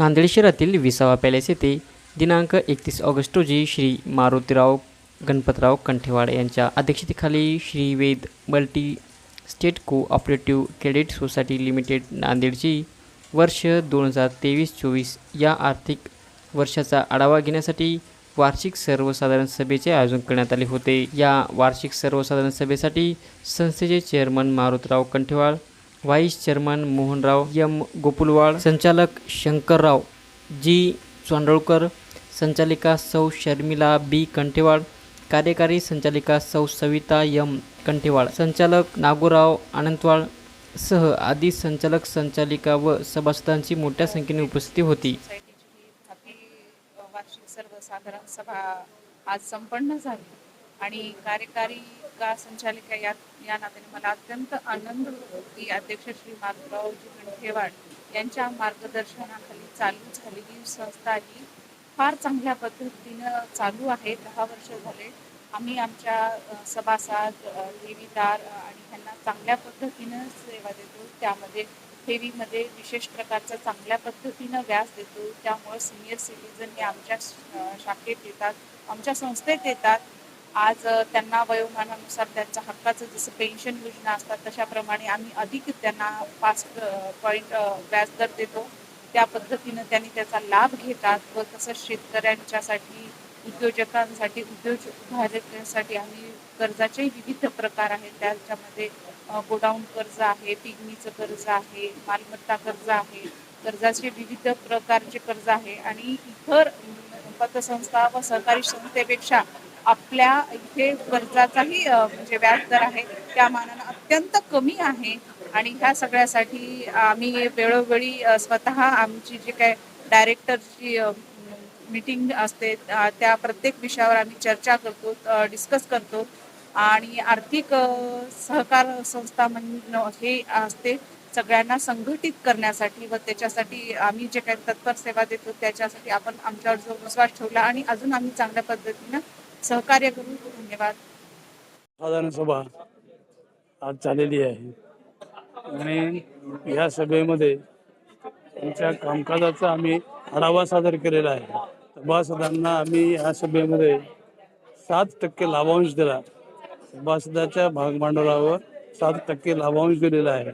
नांदेड शहरातील विसावा पॅलेस येथे दिनांक एकतीस ऑगस्ट रोजी श्री मारुतीराव गणपतराव कंठेवाड यांच्या अध्यक्षतेखाली Shri Ved multi state cooperative credit society limited नांदेडची वर्ष दोन हजार तेवीस चोवीस या आर्थिक वर्षाचा आढावा घेण्यासाठी वार्षिक सर्वसाधारण सभेचे आयोजन करण्यात आले होते. या वार्षिक सर्वसाधारण सभेसाठी संस्थेचे chairman Marutrao Kanthewal vice chairman Mohanrao M Gopulwad संचालक शंकरराव जी चांडोळकर संचालिका सौ शर्मिला बी कंठेवाड कार्यकारी संचालिका सौ सविता यम कंठेवाड संचालक नागोराव आनंदवाळ सह आदी संचालक संचालिका व सभासदांची मोठ्या संख्येने उपस्थिती होती. आपली वार्षिक सर्वसाधारण सभा आज संपन्न झाली. आणि कार्यकारी का संचालिका या या नात्याने मला अत्यंत आनंद होतो की अध्यक्ष श्री माधवरावजी गणखेवाड यांच्या मार्गदर्शनाखाली चालू झालेली संस्था ही फार चांगल्या पद्धतीनं चालू आहे. दहा वर्ष झाले आम्ही आमच्या सभासद ठेवीदार आणि ह्यांना चांगल्या पद्धतीनं सेवा देतो. त्यामध्ये ठेवीमध्ये विशेष प्रकारचं चांगल्या पद्धतीनं व्याज देतो. त्यामुळे सिनियर सिटीजन हे आमच्या शाखेत येतात आमच्या संस्थेत येतात. आज त्यांना वयोमानानुसार त्यांच्या हक्काचं जसं पेन्शन योजना असतात तशाप्रमाणे आम्ही अधिक त्यांना पाच पॉईंट व्याजदर देतो. त्या पद्धतीनं त्यांनी त्याचा लाभ घेतात व तसंच शेतकऱ्यांच्यासाठी उद्योजकांसाठी उद्योज उभारण्यासाठी आम्ही कर्जाचे विविध प्रकार आहेत. त्याच्यामध्ये गोडाऊन कर्ज आहे पिगणीचं कर्ज आहे मालमत्ता कर्ज आहे कर्जाचे विविध प्रकारचे कर्ज आहे आणि इतर पतसंस्था व सहकारी संस्थेपेक्षा आपल्या इथे कर्जाचाही म्हणजे व्याजदर आहे त्या मानानं अत्यंत कमी आहे. आणि ह्या सगळ्यासाठी आम्ही वेळोवेळी स्वतः आमची जे काय डायरेक्टरची मीटिंग असते त्या प्रत्येक विषयावर आम्ही चर्चा करतो डिस्कस करतो. आणि आर्थिक सहकार संस्था म्हण हे असते सगळ्यांना संघटित करण्यासाठी व त्याच्यासाठी आम्ही जे काही तत्पर सेवा देतो त्याच्यासाठी आपण आमच्यावर जो विश्वास ठेवला आणि अजून आम्ही चांगल्या पद्धतीनं सहकार्य करून धन्यवाद. साधारण सभा आज झालेली आहे. आणि या सभेमध्ये त्यांच्या कामकाजाचा आम्ही आढावा सादर केलेला आहे. सभासदांना आम्ही या सभेमध्ये सात टक्के लाभांश दिला. सभासदाच्या भागभांडवलावर सात टक्के लाभांश दिलेला आहे.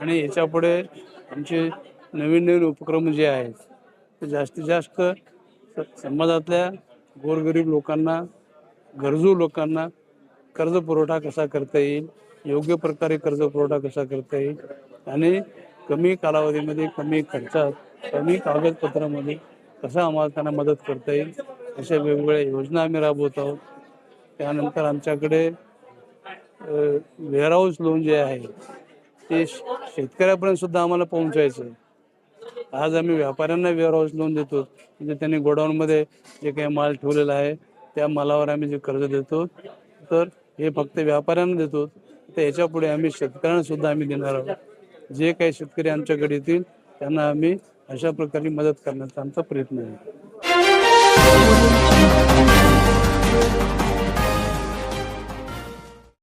आणि याच्यापुढे आमचे नवीन नवीन उपक्रम जे आहेत ते जास्तीत जास्त समाजातल्या गोरगरीब लोकांना गरजू लोकांना कर्ज पुरवठा कसा करता येईल? योग्य प्रकारे कर्ज पुरवठा कसा करता येईल? आणि कमी कालावधीमध्ये कमी खर्चात कमी कागदपत्रामध्ये कसा आम्हाला त्यांना मदत करता येईल? अशा वेगवेगळ्या योजना आम्ही राबवत आहोत. त्यानंतर आमच्याकडे वेअरहाऊस लोन जे आहे ते शेतकऱ्यापर्यंत सुद्धा आम्हाला पोहोचायचं आहे. आज आम्ही व्यापाऱ्यांना वेअरहाऊस लोन देतो. म्हणजे त्यांनी गोडाऊनमध्ये जे काही माल ठेवलेला आहे त्या मालावर आम्ही जे कर्ज देतो. तर हे फक्त व्यापाऱ्यांना देतो. तर याच्यापुढे आम्ही शेतकऱ्यांना सुद्धा आम्ही देणार आहोत. जे काही शेतकरी आमच्याकडे येतील त्यांना आम्ही अशा प्रकारे मदत करण्याचा आमचा प्रयत्न आहे.